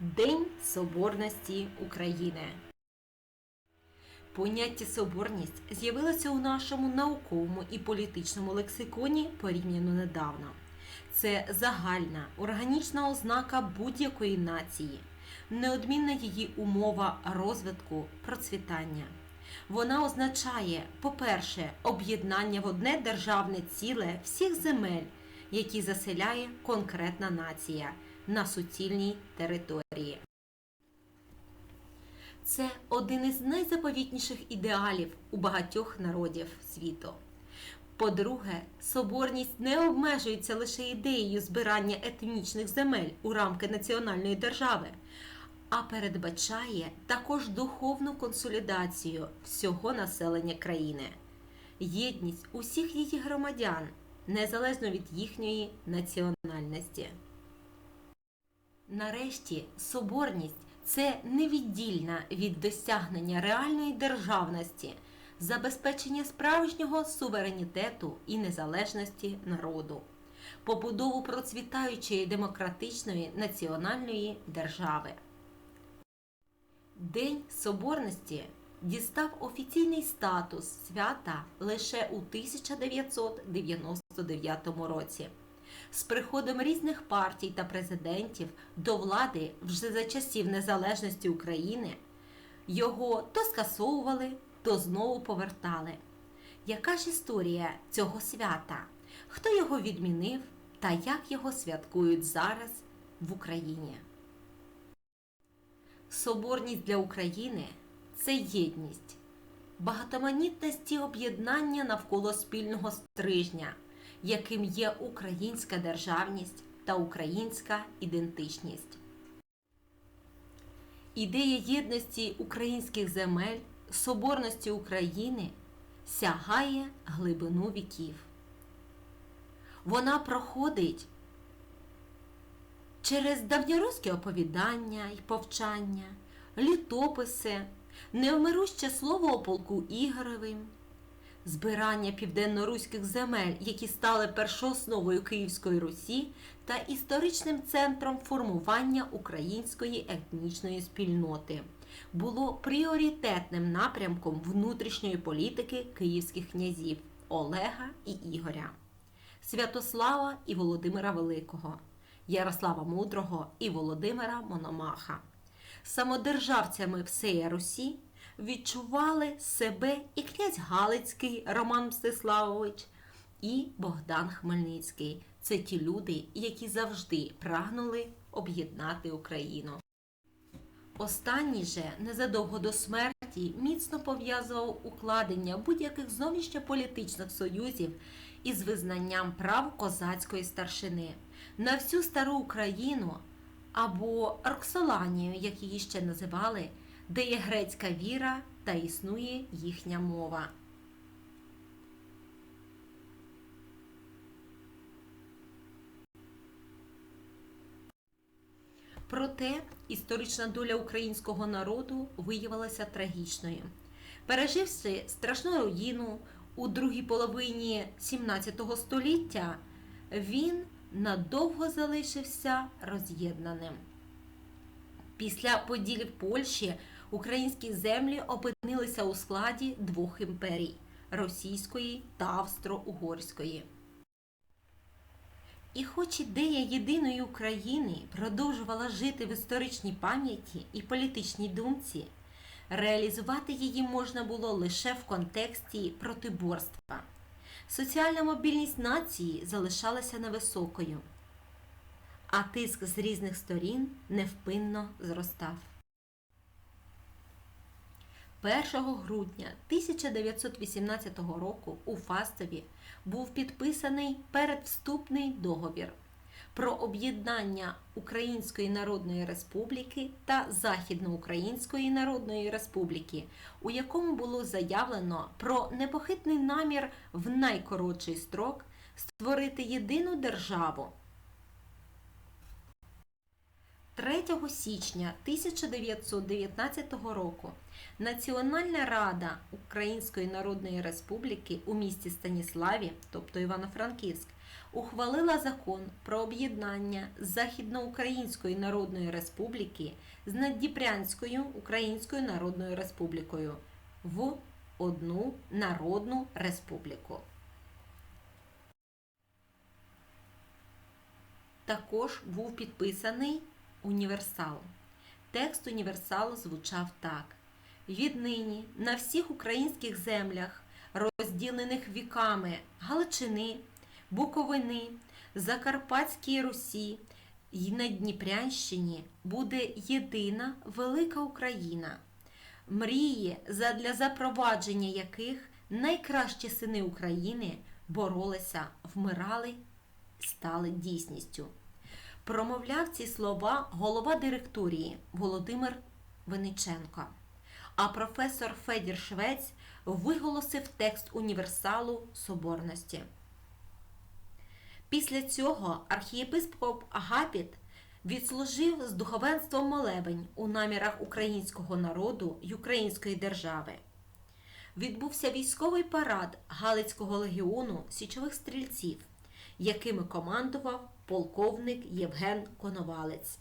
День Соборності України. Поняття соборність з'явилося у нашому науковому і політичному лексиконі порівняно недавно. Це загальна органічна ознака будь-якої нації, неодмінна її умова розвитку, процвітання. Вона означає, по-перше, об'єднання в одне державне ціле всіх земель, які заселяє конкретна нація на суцільній території. Це один із найзаповітніших ідеалів у багатьох народів світу. По-друге, соборність не обмежується лише ідеєю збирання етнічних земель у рамки національної держави, а передбачає також духовну консолідацію всього населення країни, єдність усіх її громадян, незалежно від їхньої національності. Нарешті, соборність це невіддільна від досягнення реальної державності, забезпечення справжнього суверенітету і незалежності народу, побудову процвітаючої демократичної національної держави. День Соборності дістав офіційний статус свята лише у 1999 році. З приходом різних партій та президентів до влади вже за часів незалежності України його то скасовували, то знову повертали. Яка ж історія цього свята? Хто його відмінив та як його святкують зараз в Україні? Соборність для України це єдність, багатоманітність і об'єднання навколо спільного стрижня, яким є українська державність та українська ідентичність. Ідея єдності українських земель, соборності України сягає глибину віків. Вона проходить через давньоруські оповідання й повчання, літописи, невмируще слово о полку Ігоревим, збирання південноруських земель, які стали першоосновою Київської Русі та історичним центром формування української етнічної спільноти, було пріоритетним напрямком внутрішньої політики київських князів Олега і Ігоря, Святослава і Володимира Великого. Ярослава Мудрого і Володимира Мономаха. Самодержавцями всеї Русі відчували себе і князь Галицький Роман Мстиславович, і Богдан Хмельницький. Це ті люди, які завжди прагнули об'єднати Україну. Останній же незадовго до смерті міцно пов'язував укладення будь-яких зовнішньополітичних союзів із визнанням прав козацької старшини на всю стару Україну або Роксоланію, як її ще називали, де є грецька віра та існує їхня мова. Проте історична доля українського народу виявилася трагічною. Переживши страшну руїну у другій половині 17 століття, він надовго залишився роз'єднаним. Після поділі в Польщі українські землі опинилися у складі двох імперій російської та австро-угорської. І хоч ідея єдиної України продовжувала жити в історичній пам'яті і політичній думці, реалізувати її можна було лише в контексті протиборства. Соціальна мобільність нації залишалася невисокою, а тиск з різних сторін невпинно зростав. 1 грудня 1918 року у Фастові був підписаний передвступний договір про об'єднання Української Народної Республіки та Західноукраїнської Народної Республіки, у якому було заявлено про непохитний намір в найкоротший строк створити єдину державу. 3 січня 1919 року Національна рада Української Народної Республіки у місті Станіславі, тобто Івано-Франківськ, ухвалила закон про об'єднання Західноукраїнської Народної Республіки з Наддніпрянською Українською Народною Республікою в одну народну республіку. Також був підписаний універсал. Текст універсалу звучав так: віднині на всіх українських землях, розділених віками Галичини, Буковини, Закарпатській Русі і на Дніпрянщині буде єдина велика Україна, мрії, задля запровадження яких найкращі сини України боролися, вмирали, стали дійсністю. Промовляв ці слова голова директорії Володимир Винниченко. А професор Федір Швець виголосив текст універсалу соборності. Після цього архієпископ Агапіт відслужив з духовенством молебень у намірах українського народу й української держави. Відбувся військовий парад Галицького легіону січових стрільців, якими командував полковник Євген Коновалець.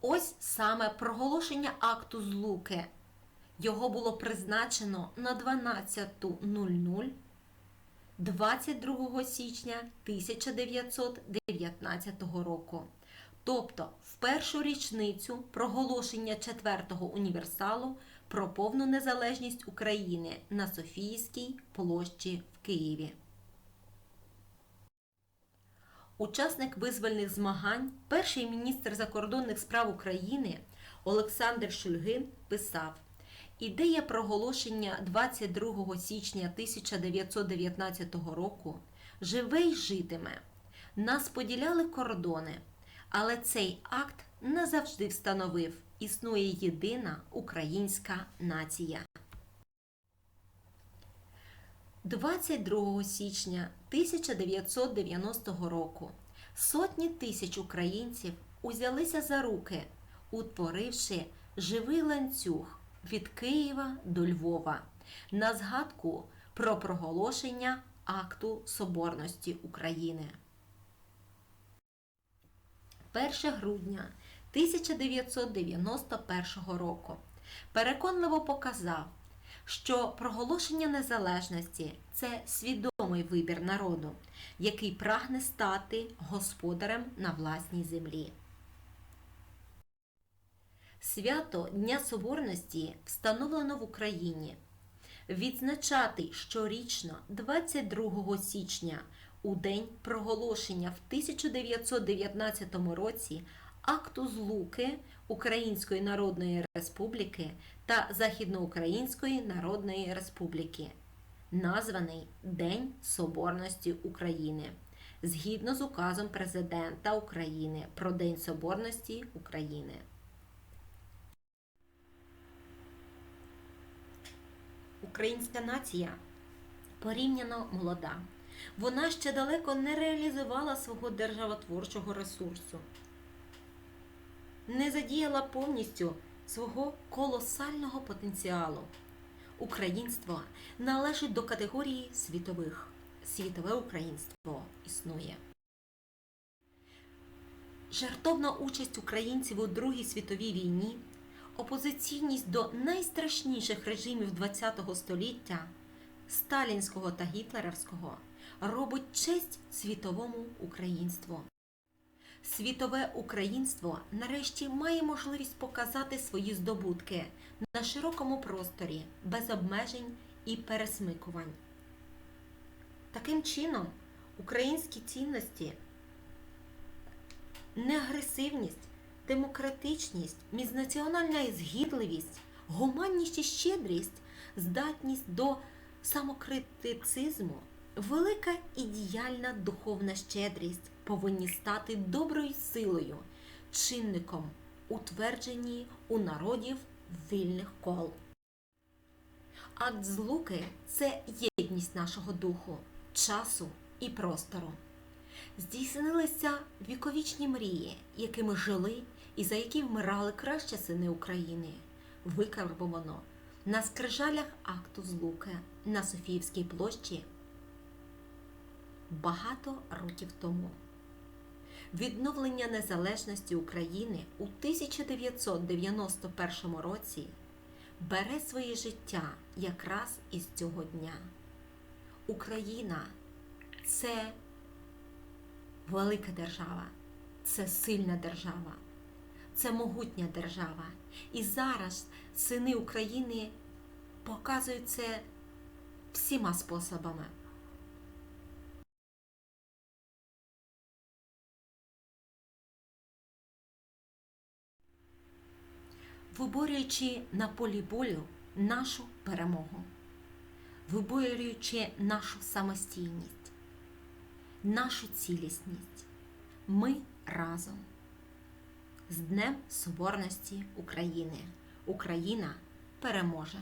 Ось саме проголошення акту злуки. Його було призначено на 12.00 22 січня 1919 року. Тобто в першу річницю проголошення четвертого універсалу про повну незалежність України на Софійській площі в Києві. Учасник визвольних змагань, перший міністр закордонних справ України Олександр Шульгин писав: Ідея проголошення 22 січня 1919 року живе й житиме. Нас поділяли кордони, але цей акт не завжди встановив існує єдина українська нація. 22 січня 1990 року сотні тисяч українців узялися за руки, утворивши живий ланцюг від Києва до Львова на згадку про проголошення акту Соборності України. 1 грудня 1991 року переконливо показав, що проголошення незалежності це свідомий вибір народу, який прагне стати господарем на власній землі. Свято Дня Соборності встановлено в Україні. Відзначати щорічно 22 січня у день проголошення в 1919 році акту злуки Української Народної Республіки та Західноукраїнської Народної Республіки, названий День Соборності України, згідно з указом Президента України про День Соборності України. Українська нація порівняно молода. Вона ще далеко не реалізувала свого державотворчого ресурсу, не задіяла повністю свого колосального потенціалу. Українство належить до категорії світових. Світове українство існує. Жертовна участь українців у Другій світовій війні, опозиційність до найстрашніших режимів ХХ століття сталінського та гітлерівського робить честь світовому українству. Світове українство нарешті має можливість показати свої здобутки на широкому просторі без обмежень і пересмикувань. Таким чином, українські цінності, неагресивність, демократичність, міжнаціональна згідливість, гуманність і щедрість, здатність до самокритицизму, велика і духовна щедрість повинні стати доброю силою, чинником утвердженні у народів вільних кол. Акт злуки це єдність нашого духу, часу і простору. Здійснилися віковічні мрії, якими жили і за які вмирали кращі сини України. Викарбовано На скрижалях акту Злуки на Софіївській площі багато років тому. Відновлення незалежності України у 1991 році бере своє життя якраз із цього дня. Україна це велика держава, це сильна держава, це могутня держава. І зараз сини України показують це всіма способами. Виборюючи на полі болю нашу перемогу, виборюючи нашу самостійність, нашу цілісність, ми разом з Днем Соборності України. Україна переможе!